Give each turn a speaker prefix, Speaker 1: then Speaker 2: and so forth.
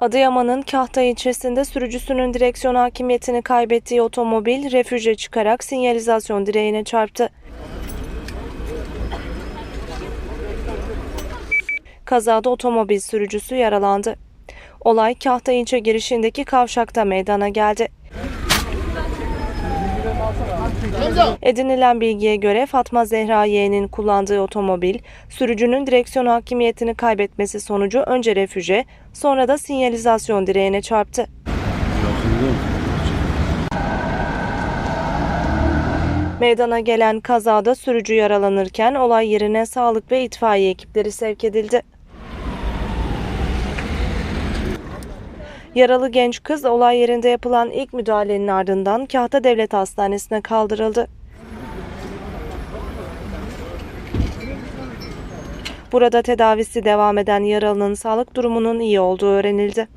Speaker 1: Adıyaman'ın Kahta ilçesinde sürücüsünün direksiyon hakimiyetini kaybettiği otomobil refüje çıkarak sinyalizasyon direğine çarptı. Kazada otomobil sürücüsü yaralandı. Olay Kahta ilçe girişindeki kavşakta meydana geldi. Edinilen bilgiye göre Fatma Zehra Y'nin kullandığı otomobil, sürücünün direksiyon hakimiyetini kaybetmesi sonucu önce refüje, sonra da sinyalizasyon direğine çarptı. Meydana gelen kazada sürücü yaralanırken olay yerine sağlık ve itfaiye ekipleri sevk edildi. Yaralı genç kız olay yerinde yapılan ilk müdahalenin ardından Kahta Devlet Hastanesi'ne kaldırıldı. Burada tedavisi devam eden yaralının sağlık durumunun iyi olduğu öğrenildi.